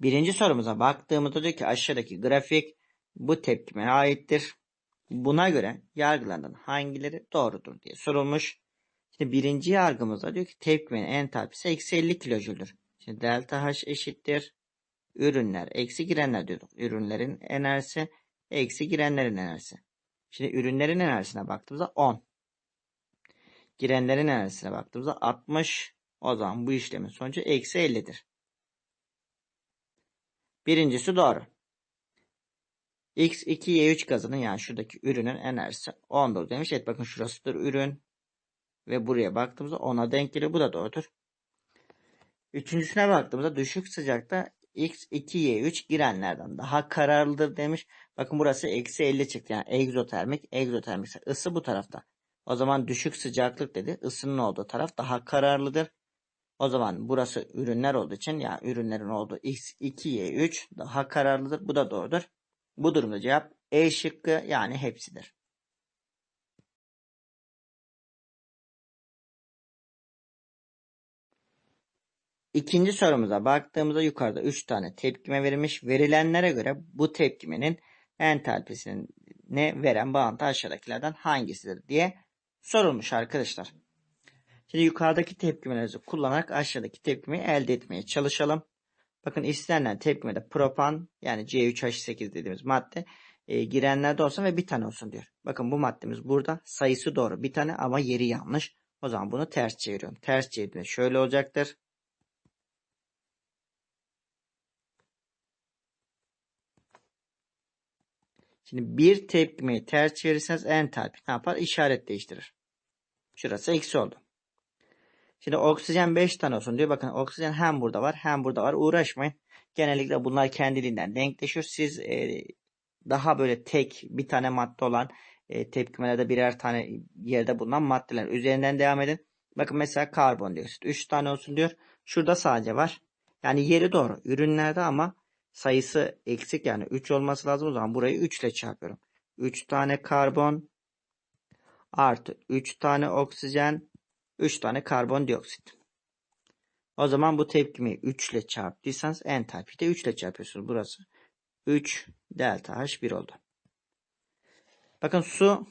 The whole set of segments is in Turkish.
Birinci sorumuza baktığımızda diyor ki aşağıdaki grafik bu tepkimeye aittir. Buna göre yargılardan hangileri doğrudur diye sorulmuş. Şimdi birinci yargımızda diyor ki tepkimenin entalpisi eksi 50 kilojüldür. Şimdi delta H eşittir. Ürünler eksi girenler diyorduk. Ürünlerin enerjisi eksi girenlerin enerjisi. Şimdi ürünlerin enerjisine baktığımızda 10. Girenlerin enerjisine baktığımızda 60. O zaman bu işlemin sonucu eksi 50'dir. Birincisi doğru. X2Y3 gazının yani şuradaki ürünün enerjisi 10'dur demiş. Evet bakın şurasıdır ürün. Ve buraya baktığımızda 10'a denk geliyor. Bu da doğrudur. Üçüncüsüne baktığımızda düşük sıcakta X2Y3 girenlerden daha kararlıdır demiş. Bakın burası eksi 50 çıktı. Yani egzotermik. Egzotermik ısı bu tarafta. O zaman düşük sıcaklık dedi. Isının olduğu taraf daha kararlıdır. O zaman burası ürünler olduğu için yani ürünlerin olduğu X2Y3 daha kararlıdır. Bu da doğrudur. Bu durumda cevap E şıkkı yani hepsidir. İkinci sorumuza baktığımızda yukarıda 3 tane tepkime verilmiş. Verilenlere göre bu tepkimenin entalpisini veren bağıntı aşağıdakilerden hangisidir diye sorulmuş arkadaşlar. Şimdi yukarıdaki tepkimeleri kullanarak aşağıdaki tepkimeyi elde etmeye çalışalım. Bakın istenilen tepkimede propan yani C3H8 dediğimiz madde e, girenlerde olsun ve bir tane olsun diyor. Bakın bu maddemiz burada sayısı doğru bir tane ama yeri yanlış. O zaman bunu ters çeviriyorum. Ters çevirdiğinde şöyle olacaktır. Şimdi bir tepkimeyi ters çevirirseniz entalpi ne yapar? İşaret değiştirir. Şurası eksi oldu. Şimdi oksijen 5 tane olsun diyor. Bakın oksijen hem burada var hem burada var. Uğraşmayın. Genellikle bunlar kendiliğinden denkleşiyor. Siz e, daha böyle tek bir tane madde olan e, tepkimelerde birer tane yerde bulunan maddeler üzerinden devam edin. Bakın mesela karbondioksit 3 tane olsun diyor. Şurada sadece var. Yani yeri doğru. Ürünlerde ama sayısı eksik yani 3 olması lazım. O zaman burayı 3 ile çarpıyorum. 3 tane karbon artı 3 tane oksijen 3 tane karbondioksit. O zaman bu tepkimi 3 ile çarptıysanız entalpi de 3 ile çarpıyorsunuz. Burası 3 delta H1 oldu. Bakın su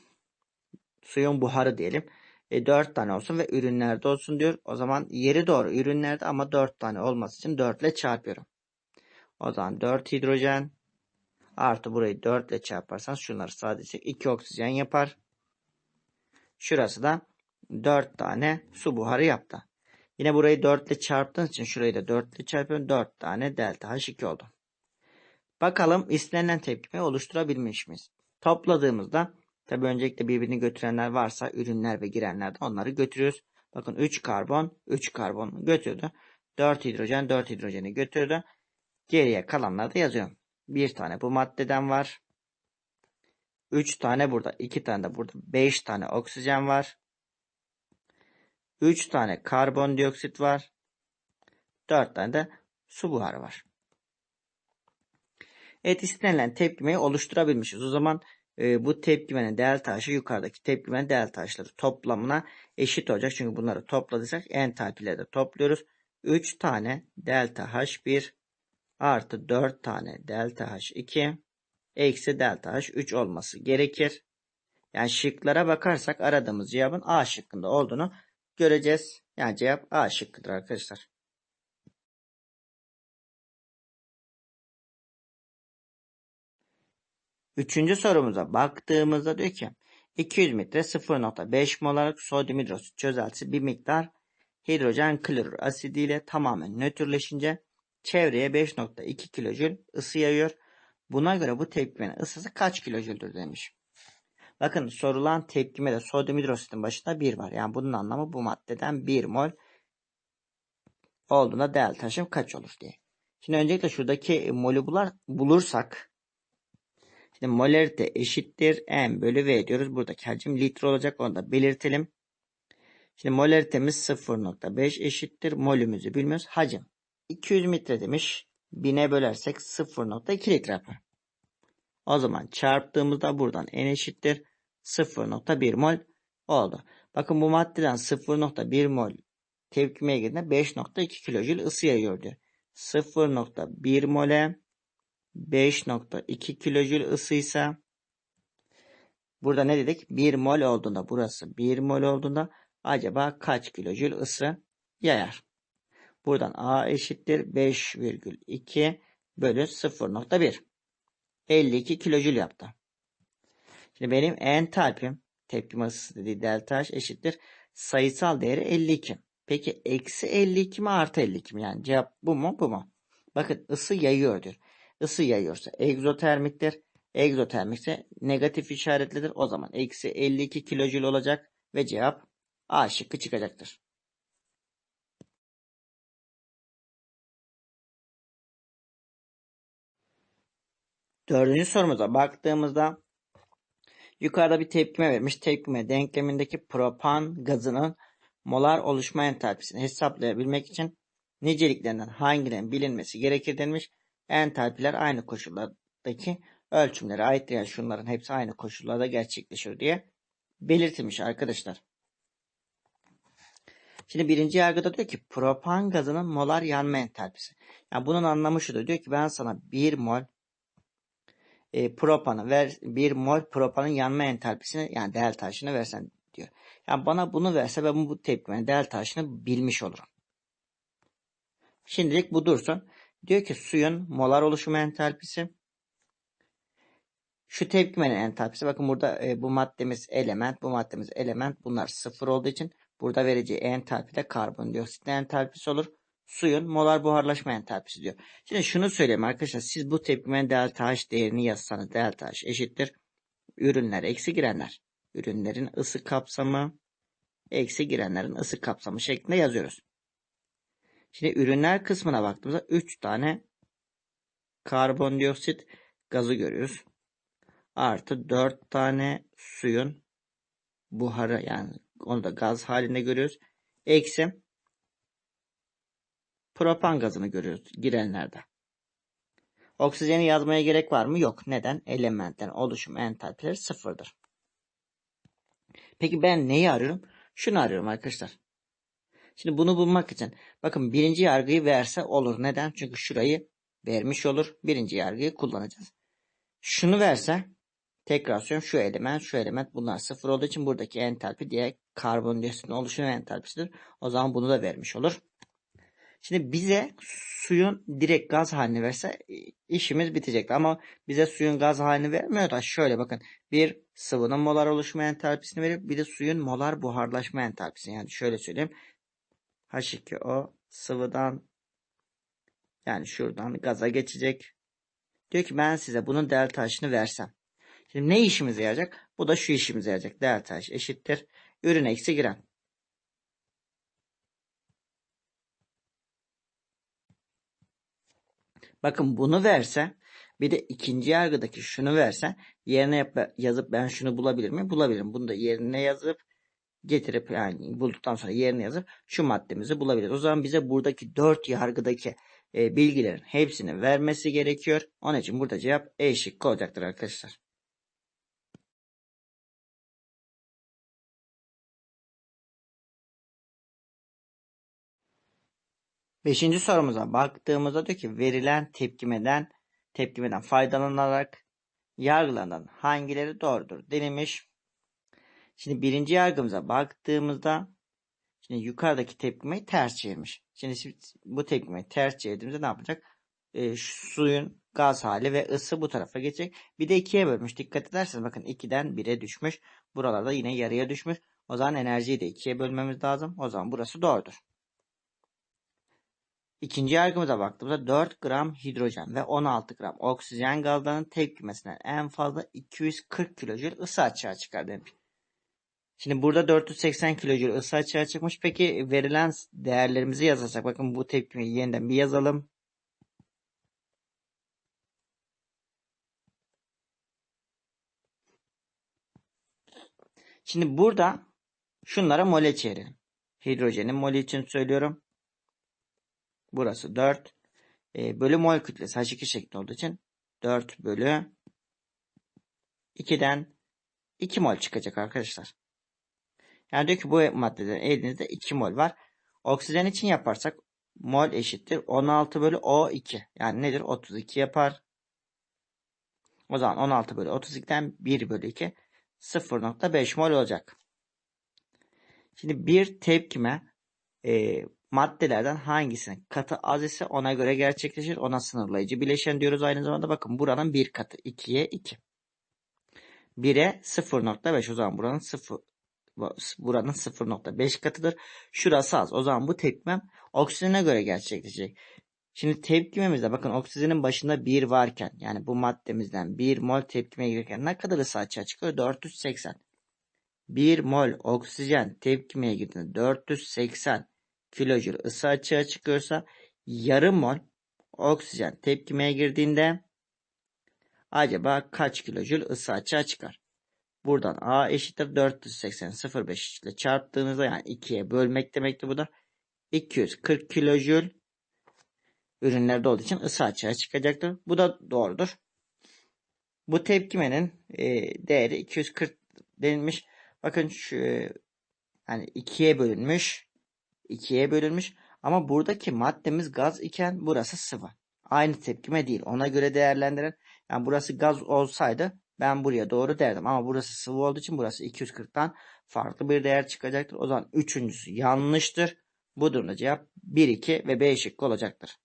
suyun buharı diyelim. E, 4 tane olsun ve ürünlerde olsun diyor. O zaman yeri doğru ürünlerde ama 4 tane olması için 4 ile çarpıyorum. O zaman 4 hidrojen artı burayı 4 ile çarparsanız şunları sadece 2 oksijen yapar. Şurası da 4 tane su buharı yaptı. Yine burayı 4 ile çarptığınız için şurayı da 4 ile çarpıyorum. 4 tane delta H2 oldu. Bakalım istenilen tepkimeyi oluşturabilmiş miyiz? Topladığımızda tabi öncelikle birbirini götürenler varsa ürünler ve girenler de onları götürüyoruz. Bakın 3 karbon 3 karbon götürdü. 4 hidrojen 4 hidrojeni götürdü. Geriye kalanları da yazıyorum. Bir tane bu maddeden var. 3 tane burada. 2 tane de burada. 5 tane oksijen var. 3 tane karbondioksit var. 4 tane de su buharı var. Evet istenilen tepkimeyi oluşturabilmişiz. O zaman e, bu tepkimenin delta taşı yukarıdaki tepkimenin delta taşları toplamına eşit olacak. Çünkü bunları topladıysak entalpileri de topluyoruz. 3 tane delta H1 artı 4 tane delta H2 eksi delta H3 olması gerekir. Yani şıklara bakarsak aradığımız cevabın A şıkkında olduğunu göreceğiz. Yani cevap A şıkkıdır arkadaşlar. Üçüncü sorumuza baktığımızda diyor ki 200 metre 0.5 molarlık sodyum hidrosit çözeltisi bir miktar hidrojen klorür asidiyle tamamen nötrleşince çevreye 5.2 kilojül ısı yayıyor. Buna göre bu tepkimenin ısısı kaç kilojüldür demiş. Bakın sorulan tepkime de sodyum hidrositin başında 1 var. Yani bunun anlamı bu maddeden 1 mol olduğunda değerli taşım kaç olur diye. Şimdi öncelikle şuradaki molü bular, bulursak şimdi molarite eşittir m bölü v diyoruz. Buradaki hacim litre olacak onu da belirtelim. Şimdi molaritemiz 0.5 eşittir. Molümüzü bilmiyoruz. Hacim 200 metre demiş. 1000'e bölersek 0.2 litre yapar. O zaman çarptığımızda buradan n eşittir 0.1 mol oldu. Bakın bu maddeden 0.1 mol tepkimeye girdiğinde 5.2 kilojül ısı yayıyor diyor. 0.1 mole 5.2 kilojül ısıysa burada ne dedik? 1 mol olduğunda burası 1 mol olduğunda acaba kaç kilojül ısı yayar? Buradan A eşittir 5,2 bölü 0.1. 52 kilojül yaptı. Şimdi benim entalpim tepkime ısısı dediği delta H eşittir. Sayısal değeri 52. Peki eksi 52 mi artı 52 mi? Yani cevap bu mu bu mu? Bakın ısı yayıyor diyor. Isı yayıyorsa egzotermiktir. Egzotermikse negatif işaretlidir. O zaman eksi 52 kilojül olacak ve cevap A şıkkı çıkacaktır. Dördüncü sorumuza baktığımızda yukarıda bir tepkime vermiş. Tepkime denklemindeki propan gazının molar oluşma entalpisini hesaplayabilmek için niceliklerinden hangilerinin bilinmesi gerekir denmiş. Entalpiler aynı koşullardaki ölçümlere ait yani şunların hepsi aynı koşullarda gerçekleşiyor diye belirtilmiş arkadaşlar. Şimdi birinci yargıda diyor ki propan gazının molar yanma entalpisi. Yani bunun anlamı şudur. Diyor ki ben sana 1 mol e, propanı ver 1 mol propanın yanma entalpisini yani delta H'ını versen diyor. Yani bana bunu verse ben bu tepkimenin delta H'ını bilmiş olurum. Şimdilik bu dursun. Diyor ki suyun molar oluşumu entalpisi şu tepkimenin entalpisi bakın burada e, bu maddemiz element, bu maddemiz element. Bunlar sıfır olduğu için burada vereceği entalpi de karbondioksit entalpisi olur. Suyun molar buharlaşma entalpisi diyor. Şimdi şunu söyleyeyim arkadaşlar. Siz bu tepkimenin delta H değerini yazsanız delta H eşittir. Ürünler eksi girenler. Ürünlerin ısı kapsamı eksi girenlerin ısı kapsamı şeklinde yazıyoruz. Şimdi ürünler kısmına baktığımızda 3 tane karbondioksit gazı görüyoruz. Artı 4 tane suyun buharı yani onu da gaz halinde görüyoruz. Eksi propan gazını görüyoruz girenlerde. Oksijeni yazmaya gerek var mı? Yok. Neden? Elementlerin oluşum entalpileri sıfırdır. Peki ben neyi arıyorum? Şunu arıyorum arkadaşlar. Şimdi bunu bulmak için bakın birinci yargıyı verse olur. Neden? Çünkü şurayı vermiş olur. Birinci yargıyı kullanacağız. Şunu verse tekrar söylüyorum şu element şu element bunlar sıfır olduğu için buradaki entalpi diye karbondioksitin oluşum entalpisidir. O zaman bunu da vermiş olur. Şimdi bize suyun direkt gaz halini verse işimiz bitecek. Ama bize suyun gaz halini vermiyor da şöyle bakın. Bir sıvının molar oluşma entalpisini veriyor. Bir de suyun molar buharlaşma entalpisini. Yani şöyle söyleyeyim. H2O sıvıdan yani şuradan gaza geçecek. Diyor ki ben size bunun delta H'ını versem. Şimdi ne işimize yarayacak? Bu da şu işimize yarayacak. Delta H eşittir. Ürün eksi giren. Bakın bunu verse bir de ikinci yargıdaki şunu verse yerine yap, yazıp ben şunu bulabilir miyim? Bulabilirim. Bunu da yerine yazıp getirip yani bulduktan sonra yerine yazıp şu maddemizi bulabiliriz. O zaman bize buradaki dört yargıdaki e, bilgilerin hepsini vermesi gerekiyor. Onun için burada cevap E şıkkı olacaktır arkadaşlar. Beşinci sorumuza baktığımızda diyor ki verilen tepkimeden tepkimeden faydalanarak yargılanan hangileri doğrudur denilmiş. Şimdi birinci yargımıza baktığımızda şimdi yukarıdaki tepkimeyi ters çevirmiş. Şimdi bu tepkimeyi ters çevirdiğimizde ne yapacak? E, suyun gaz hali ve ısı bu tarafa geçecek. Bir de ikiye bölmüş. Dikkat ederseniz bakın 2'den 1'e düşmüş. Buralarda yine yarıya düşmüş. O zaman enerjiyi de ikiye bölmemiz lazım. O zaman burası doğrudur. İkinci yargımıza baktığımızda 4 gram hidrojen ve 16 gram oksijen gazlarının tepkimesinden en fazla 240 kilojül ısı açığa çıkar demiş. Şimdi burada 480 kilojül ısı açığa çıkmış. Peki verilen değerlerimizi yazacak. Bakın bu tepkimeyi yeniden bir yazalım. Şimdi burada şunlara mole çevirelim. Hidrojenin molü için söylüyorum. Burası 4. E, bölü mol kütlesi H2 şeklinde olduğu için 4 bölü 2'den 2 mol çıkacak arkadaşlar. Yani diyor ki bu maddeden elinizde 2 mol var. Oksijen için yaparsak mol eşittir 16 bölü O2. Yani nedir? 32 yapar. O zaman 16 bölü 32'den 1 bölü 2 0.5 mol olacak. Şimdi bir tepkime e, maddelerden hangisinin katı az ise ona göre gerçekleşir. Ona sınırlayıcı bileşen diyoruz. Aynı zamanda bakın buranın bir katı 2'ye 2. 1'e 0.5 o zaman buranın 0 buranın 0.5 katıdır. Şurası az. O zaman bu tepkimem oksijene göre gerçekleşecek. Şimdi tepkimemizde bakın oksijenin başında 1 varken yani bu maddemizden 1 mol tepkime girerken ne kadar ısı açığa çıkıyor? 480. 1 mol oksijen tepkimeye girdiğinde 480 kilojül ısı açığa çıkıyorsa yarım mol oksijen tepkimeye girdiğinde acaba kaç kilojül ısı açığa çıkar? Buradan A eşittir 480 0,5 ile çarptığınızda yani 2'ye bölmek demektir bu da 240 kilojül ürünlerde olduğu için ısı açığa çıkacaktır. Bu da doğrudur. Bu tepkimenin e, değeri 240 denilmiş. Bakın şu yani ikiye bölünmüş. İkiye bölünmüş. Ama buradaki maddemiz gaz iken burası sıvı. Aynı tepkime değil. Ona göre değerlendirin. Yani burası gaz olsaydı ben buraya doğru derdim. Ama burası sıvı olduğu için burası 240'tan farklı bir değer çıkacaktır. O zaman üçüncüsü yanlıştır. Bu durumda cevap 1, 2 ve B şıkkı olacaktır.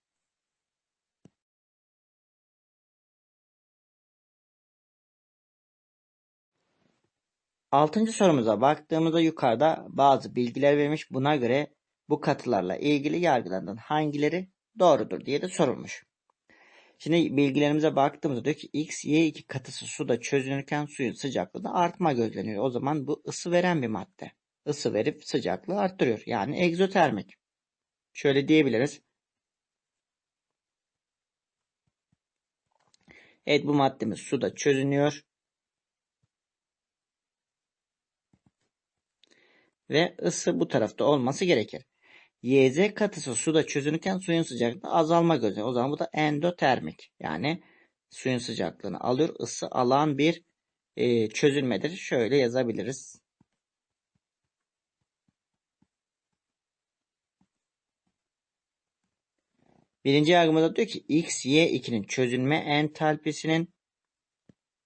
Altıncı sorumuza baktığımızda yukarıda bazı bilgiler vermiş. Buna göre bu katılarla ilgili yargılardan hangileri doğrudur diye de sorulmuş. Şimdi bilgilerimize baktığımızda diyor ki X, Y2 katısı suda çözünürken suyun sıcaklığı da artma gözleniyor. O zaman bu ısı veren bir madde. Isı verip sıcaklığı arttırıyor. Yani egzotermik. Şöyle diyebiliriz. Evet bu maddemiz suda çözünüyor. Ve ısı bu tarafta olması gerekir. YZ katısı suda çözünürken suyun sıcaklığı azalma gözü. O zaman bu da endotermik. Yani suyun sıcaklığını alıyor. ısı alan bir e, çözülmedir. Şöyle yazabiliriz. Birinci yargımızda diyor ki X, Y2'nin çözülme entalpisinin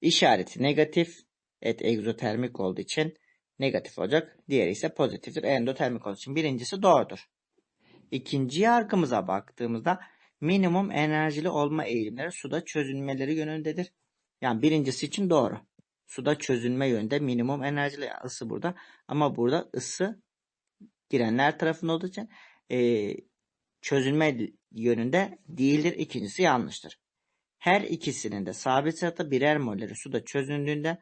işareti negatif. Et egzotermik olduğu için negatif olacak. Diğeri ise pozitiftir. Endotermik olduğu için birincisi doğrudur. İkinci yargımıza baktığımızda minimum enerjili olma eğilimleri suda çözünmeleri yönündedir. Yani birincisi için doğru. Suda çözünme yönünde minimum enerjili ısı burada. Ama burada ısı girenler tarafında olduğu için e, çözülme yönünde değildir. İkincisi yanlıştır. Her ikisinin de sabit sırada birer molleri suda çözündüğünde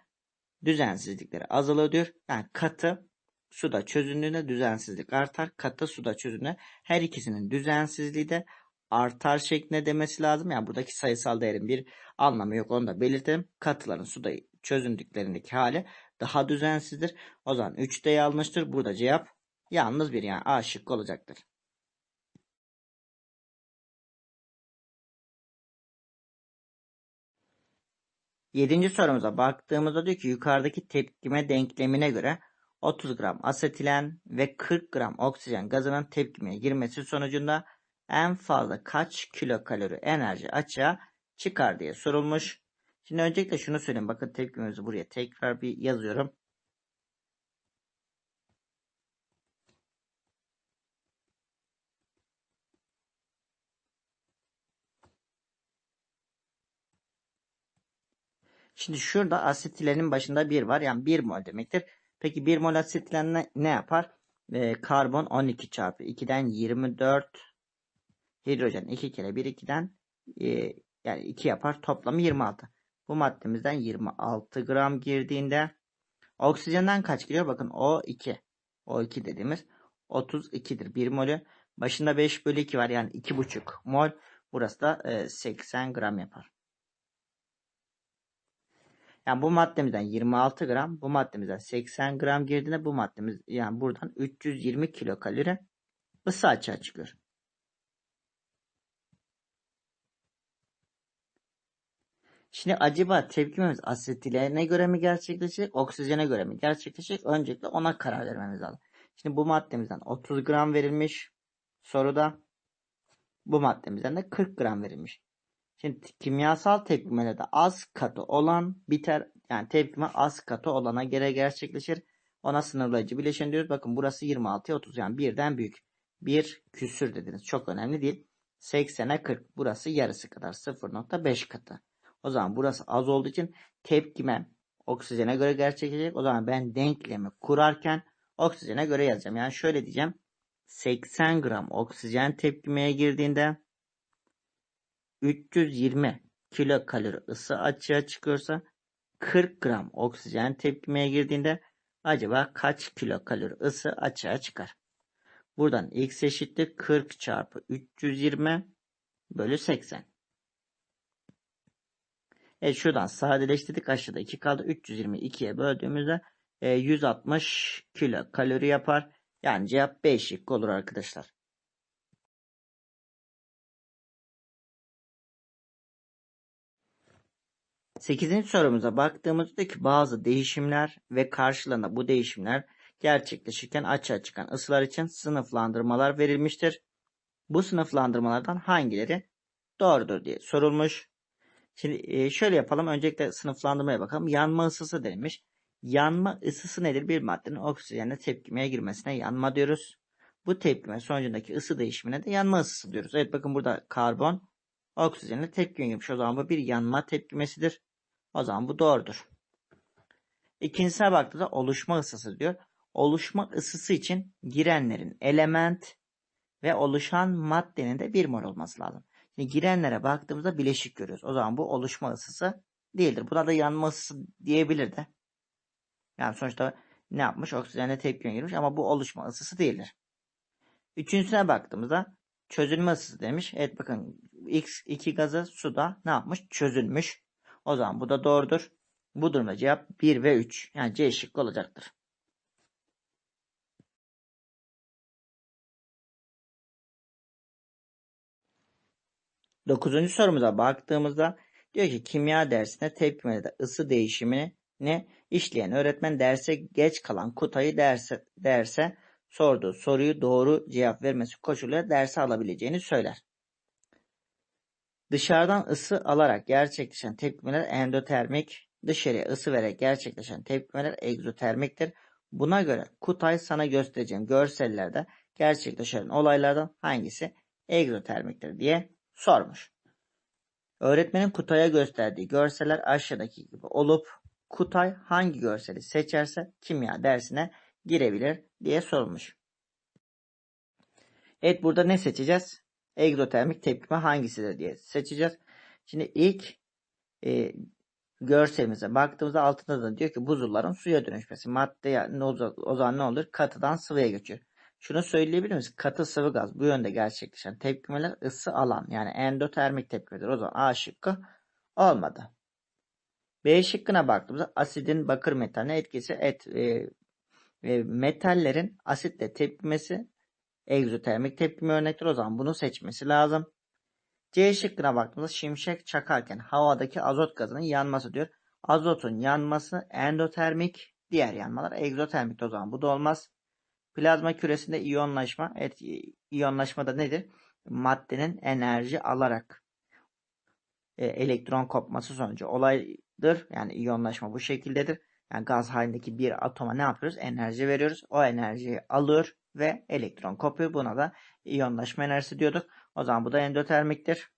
düzensizlikleri azalıyor. Yani katı suda çözündüğünde düzensizlik artar. Katı suda çözündüğünde her ikisinin düzensizliği de artar şeklinde demesi lazım. Yani buradaki sayısal değerin bir anlamı yok. Onu da belirtelim. Katıların suda çözündüklerindeki hali daha düzensizdir. O zaman 3 de yanlıştır. Burada cevap yalnız bir yani A şıkkı olacaktır. Yedinci sorumuza baktığımızda diyor ki yukarıdaki tepkime denklemine göre 30 gram asetilen ve 40 gram oksijen gazının tepkimeye girmesi sonucunda en fazla kaç kilokalori enerji açığa çıkar diye sorulmuş. Şimdi öncelikle şunu söyleyeyim. Bakın tepkimizi buraya tekrar bir yazıyorum. Şimdi şurada asetilenin başında 1 var. Yani 1 mol demektir. Peki 1 mol asetilen ne, ne yapar? Ee, karbon 12 çarpı 2'den 24 hidrojen 2 kere 1 2'den e, yani 2 yapar. Toplamı 26. Bu maddemizden 26 gram girdiğinde oksijenden kaç giriyor? Bakın O2. O2 dediğimiz 32'dir. 1 molü. Başında 5 bölü 2 var. Yani 2,5 mol. Burası da e, 80 gram yapar. Yani bu maddemizden 26 gram, bu maddemizden 80 gram girdiğinde bu maddemiz yani buradan 320 kilokalori ısı açığa çıkıyor. Şimdi acaba tepkimemiz asetilene göre mi gerçekleşecek, oksijene göre mi gerçekleşecek? Öncelikle ona karar vermemiz lazım. Şimdi bu maddemizden 30 gram verilmiş soruda. Bu maddemizden de 40 gram verilmiş. Şimdi kimyasal tepkimelerde az katı olan biter yani tepkime az katı olana göre gerçekleşir. Ona sınırlayıcı bileşen diyoruz. Bakın burası 26'ya 30 yani birden büyük. Bir küsür dediniz. Çok önemli değil. 80'e 40. Burası yarısı kadar. 0.5 katı. O zaman burası az olduğu için tepkime oksijene göre gerçekleşecek. O zaman ben denklemi kurarken oksijene göre yazacağım. Yani şöyle diyeceğim. 80 gram oksijen tepkimeye girdiğinde 320 kilokalori ısı açığa çıkıyorsa 40 gram oksijen tepkimeye girdiğinde acaba kaç kilokalori ısı açığa çıkar? Buradan x eşittir 40 çarpı 320 bölü 80. Evet şuradan sadeleştirdik. Aşağıda 2 kaldı. 322'ye böldüğümüzde e, 160 kilo kalori yapar. Yani cevap B şıkkı olur arkadaşlar. Sekizinci sorumuza baktığımızda ki bazı değişimler ve karşılığında bu değişimler gerçekleşirken açığa çıkan ısılar için sınıflandırmalar verilmiştir. Bu sınıflandırmalardan hangileri doğrudur diye sorulmuş. Şimdi şöyle yapalım. Öncelikle sınıflandırmaya bakalım. Yanma ısısı denilmiş. Yanma ısısı nedir? Bir maddenin oksijenle tepkimeye girmesine yanma diyoruz. Bu tepkime sonucundaki ısı değişimine de yanma ısısı diyoruz. Evet bakın burada karbon oksijenle tepkimeye girmiş. O zaman bu bir yanma tepkimesidir. O zaman bu doğrudur. İkincisine baktığımızda oluşma ısısı diyor. Oluşma ısısı için girenlerin element ve oluşan maddenin de bir mol olması lazım. Şimdi girenlere baktığımızda bileşik görüyoruz. O zaman bu oluşma ısısı değildir. Buna da yanma ısısı diyebilir de. Yani sonuçta ne yapmış? Oksijenle tepkime girmiş ama bu oluşma ısısı değildir. Üçüncüsüne baktığımızda çözülme ısısı demiş. Evet bakın X2 gazı suda ne yapmış? Çözülmüş. O zaman bu da doğrudur. Bu durumda cevap 1 ve 3. Yani C şıkkı olacaktır. Dokuzuncu sorumuza baktığımızda diyor ki kimya dersinde tepkimelerde ısı değişimini işleyen öğretmen derse geç kalan Kutay'ı derse, derse sorduğu soruyu doğru cevap vermesi koşuluyla derse alabileceğini söyler. Dışarıdan ısı alarak gerçekleşen tepkimeler endotermik, dışarıya ısı vererek gerçekleşen tepkimeler egzotermiktir. Buna göre Kutay sana göstereceğim görsellerde gerçekleşen olaylardan hangisi egzotermiktir diye sormuş. Öğretmenin Kutay'a gösterdiği görseller aşağıdaki gibi olup Kutay hangi görseli seçerse kimya dersine girebilir diye sorulmuş. Evet burada ne seçeceğiz? Egzotermik tepkime hangisidir diye seçeceğiz. Şimdi ilk e, görselimize baktığımızda altında da diyor ki buzulların suya dönüşmesi. Madde o zaman ne olur? Katıdan sıvıya geçiyor. Şunu söyleyebilir miyiz? Katı sıvı gaz bu yönde gerçekleşen tepkimeler ısı alan yani endotermik tepkimedir. O zaman A şıkkı olmadı. B şıkkına baktığımızda asidin bakır metaline etkisi et e, e, metallerin asitle tepkimesi egzotermik tepkime örnektir. O zaman bunu seçmesi lazım. C şıkkına baktığımızda şimşek çakarken havadaki azot gazının yanması diyor. Azotun yanması endotermik, diğer yanmalar egzotermik. O zaman bu da olmaz. Plazma küresinde iyonlaşma. Evet, iyonlaşma da nedir? Maddenin enerji alarak e, elektron kopması sonucu olaydır. Yani iyonlaşma bu şekildedir. Yani gaz halindeki bir atoma ne yapıyoruz? Enerji veriyoruz. O enerjiyi alıyor ve elektron kopuyor. Buna da iyonlaşma enerjisi diyorduk. O zaman bu da endotermiktir.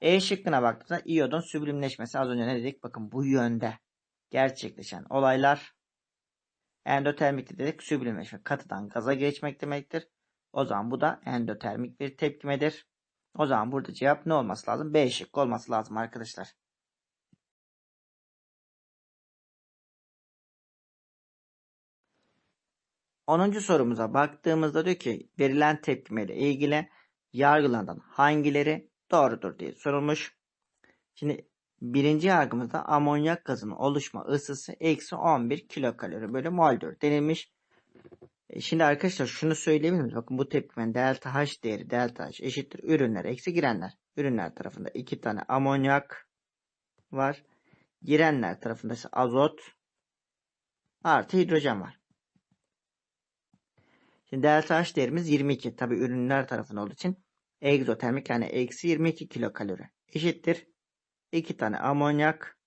E şıkkına baktığımızda iyodun süblimleşmesi az önce ne dedik? Bakın bu yönde gerçekleşen olaylar endotermik dedik süblimleşme katıdan gaza geçmek demektir. O zaman bu da endotermik bir tepkimedir. O zaman burada cevap ne olması lazım? B şıkkı olması lazım arkadaşlar. Onuncu sorumuza baktığımızda diyor ki verilen tepkimeyle ilgili yargılanan hangileri doğrudur diye sorulmuş. Şimdi birinci yargımızda amonyak gazının oluşma ısısı eksi 11 kilokalori bölü moldür denilmiş. E şimdi arkadaşlar şunu söyleyebilir miyiz? Bakın bu tepkimenin delta H değeri delta H eşittir ürünler eksi girenler. Ürünler tarafında iki tane amonyak var. Girenler tarafında ise azot artı hidrojen var. Şimdi delta H değerimiz 22. Tabi ürünler tarafında olduğu için egzotermik yani eksi 22 kilokalori eşittir. 2 tane amonyak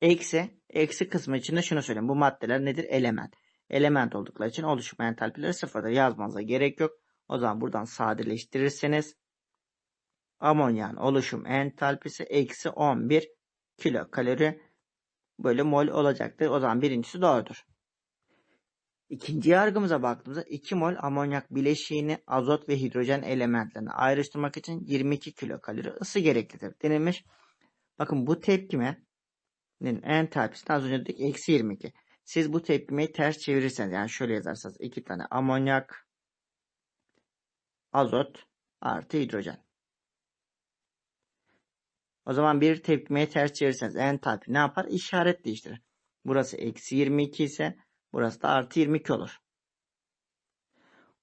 eksi eksi kısmı için de şunu söyleyeyim. Bu maddeler nedir? Element. Element oldukları için oluşum entalpileri sıfırdır. Yazmanıza gerek yok. O zaman buradan sadeleştirirseniz amonyağın oluşum entalpisi eksi 11 kilokalori böyle mol olacaktır. O zaman birincisi doğrudur. İkinci yargımıza baktığımızda 2 mol amonyak bileşiğini azot ve hidrojen elementlerine ayrıştırmak için 22 kilokalori ısı gereklidir denilmiş. Bakın bu tepkimenin entalpisi az önce dedik eksi 22. Siz bu tepkimeyi ters çevirirseniz yani şöyle yazarsanız 2 tane amonyak azot artı hidrojen. O zaman bir tepkimeyi ters çevirirseniz entalpi ne yapar? İşaret değiştirir. Burası eksi 22 ise burası da artı 22 olur.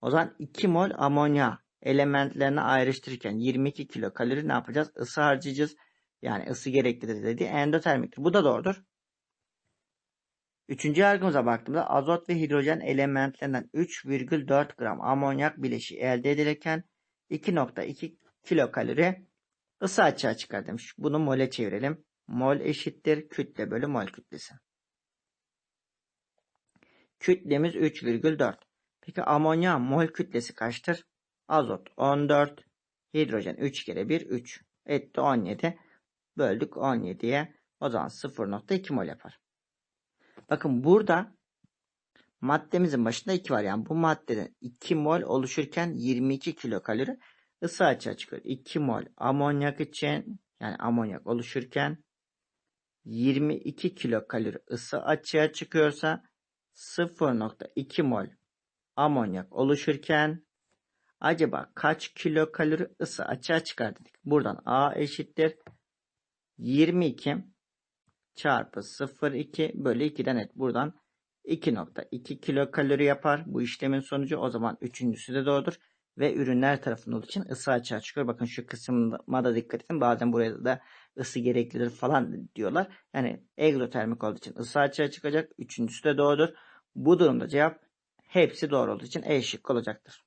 O zaman 2 mol amonya elementlerini ayrıştırırken 22 kilokalori ne yapacağız? Isı harcayacağız. Yani ısı gereklidir dediği endotermiktir. Bu da doğrudur. Üçüncü yargımıza baktığımızda azot ve hidrojen elementlerinden 3,4 gram amonyak bileşiği elde edilirken 2,2 kilokalori ısı açığa çıkar demiş. Bunu mole çevirelim. Mol eşittir kütle bölü mol kütlesi. Kütlemiz 3,4. Peki amonyak mol kütlesi kaçtır? Azot 14, hidrojen 3 kere 1 3. Etti 17. Böldük 17'ye. O zaman 0,2 mol yapar. Bakın burada maddemizin başında 2 var. Yani bu maddeden 2 mol oluşurken 22 kilokalori ısı açığa çıkıyor. 2 mol amonyak için yani amonyak oluşurken 22 kilokalori ısı açığa çıkıyorsa 0.2 mol amonyak oluşurken acaba kaç kilokalori ısı açığa çıkar dedik. Buradan A eşittir 22 çarpı 0,2 bölü 2'den et. Buradan 2.2 kilokalori yapar. Bu işlemin sonucu o zaman üçüncüsü de doğrudur. Ve ürünler tarafından olduğu için ısı açığa çıkıyor. Bakın şu kısmına da dikkat edin. Bazen buraya da ısı gereklidir falan diyorlar. Yani egzotermik olduğu için ısı açığa çıkacak. Üçüncüsü de doğrudur. Bu durumda cevap hepsi doğru olduğu için E şıkkı olacaktır.